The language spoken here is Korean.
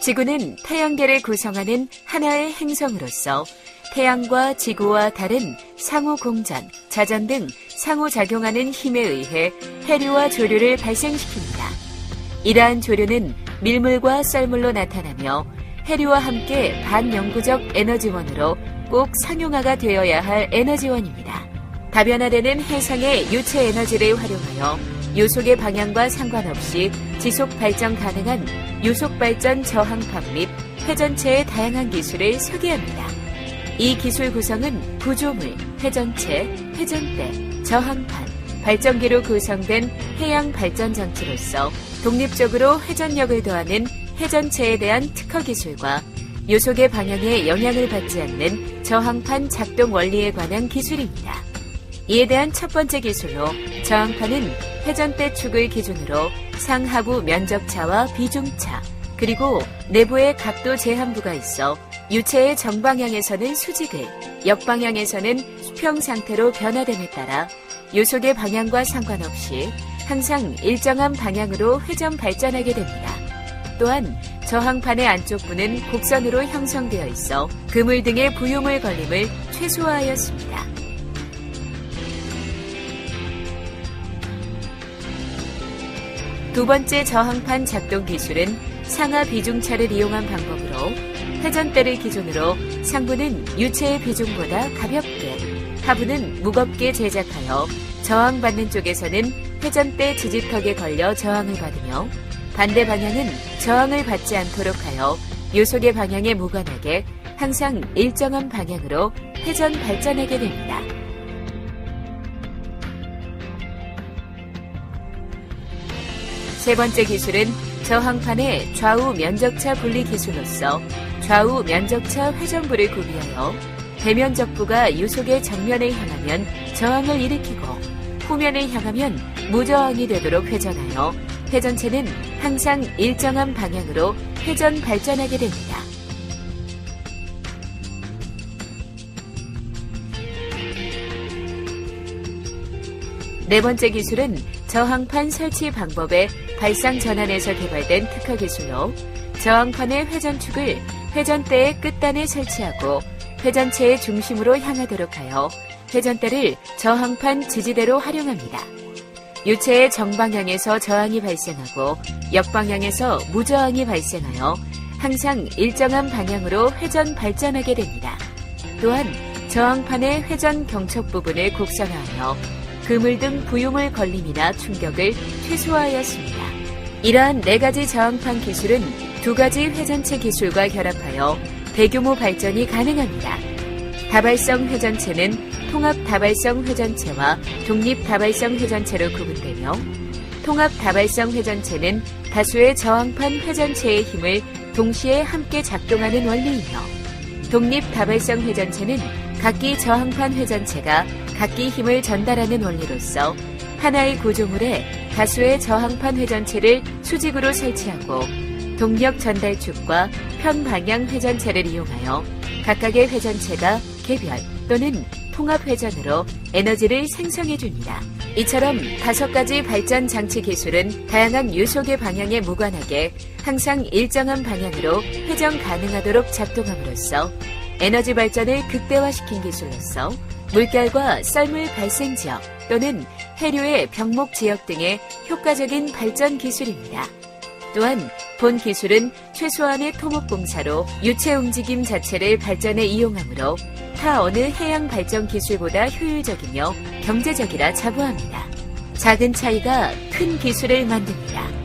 지구는 태양계를 구성하는 하나의 행성으로서 태양과 지구와 다른 상호 공전, 자전 등 상호작용하는 힘에 의해 해류와 조류를 발생시킵니다. 이러한 조류는 밀물과 썰물로 나타나며 해류와 함께 반영구적 에너지원으로 꼭 상용화가 되어야 할 에너지원입니다. 다변화되는 해상의 유체 에너지를 활용하여 요속의 방향과 상관없이 지속 발전 가능한 요속 발전 저항판 및 회전체의 다양한 기술을 소개합니다. 이 기술 구성은 구조물, 회전체, 회전대, 저항판, 발전기로 구성된 해양 발전 장치로서 독립적으로 회전력을 더하는 회전체에 대한 특허 기술과 요속의 방향에 영향을 받지 않는 저항판 작동 원리에 관한 기술입니다. 이에 대한 첫 번째 기술로 저항판은 회전대 축을 기준으로 상하부 면적차와 비중차, 그리고 내부에 각도 제한부가 있어 유체의 정방향에서는 수직을, 역방향에서는 수평 상태로 변화됨에 따라 요속의 방향과 상관없이 항상 일정한 방향으로 회전 발전하게 됩니다. 또한 저항판의 안쪽 부는 곡선으로 형성되어 있어 그물 등의 부유물 걸림을 최소화하였습니다. 두 번째 저항판 작동 기술은 상하 비중차를 이용한 방법으로 회전대를 기준으로 상부는 유체의 비중보다 가볍게, 하부는 무겁게 제작하여 저항받는 쪽에서는 회전대 지지턱에 걸려 저항을 받으며 반대 방향은 저항을 받지 않도록 하여 요속의 방향에 무관하게 항상 일정한 방향으로 회전 발전하게 됩니다. 세 번째 기술은 저항판의 좌우 면적차 분리 기술로서 좌우 면적차 회전부를 구비하여 대면 적부가 유속의 정면을 향하면 저항을 일으키고 후면을 향하면 무저항이 되도록 회전하여 회전체는 항상 일정한 방향으로 회전 발전하게 됩니다. 네 번째 기술은 저항판 설치 방법의 발상 전환에서 개발된 특허 기술로 저항판의 회전축을 회전대의 끝단에 설치하고 회전체의 중심으로 향하도록 하여 회전대를 저항판 지지대로 활용합니다. 유체의 정방향에서 저항이 발생하고 역방향에서 무저항이 발생하여 항상 일정한 방향으로 회전 발전하게 됩니다. 또한 저항판의 회전 경첩 부분을 곡선화하여 그물 등 부유물 걸림이나 충격을 최소화하였습니다. 이러한 네 가지 저항판 기술은 두 가지 회전체 기술과 결합하여 대규모 발전이 가능합니다. 다발성 회전체는 통합 다발성 회전체와 독립 다발성 회전체로 구분되며 통합 다발성 회전체는 다수의 저항판 회전체의 힘을 동시에 함께 작동하는 원리이며 독립 다발성 회전체는 각기 저항판 회전체가 각기 힘을 전달하는 원리로서 하나의 구조물에 다수의 저항판 회전체를 수직으로 설치하고 동력 전달축과 편방향 회전체를 이용하여 각각의 회전체가 개별 또는 통합 회전으로 에너지를 생성해 줍니다. 이처럼 다섯 가지 발전 장치 기술은 다양한 유속의 방향에 무관하게 항상 일정한 방향으로 회전 가능하도록 작동함으로써 에너지 발전을 극대화시킨 기술로서 물결과 썰물 발생 지역 또는 해류의 병목 지역 등의 효과적인 발전 기술입니다. 또한 본 기술은 최소한의 토목공사로 유체 움직임 자체를 발전에 이용하므로 타 어느 해양 발전 기술보다 효율적이며 경제적이라 자부합니다. 작은 차이가 큰 기술을 만듭니다.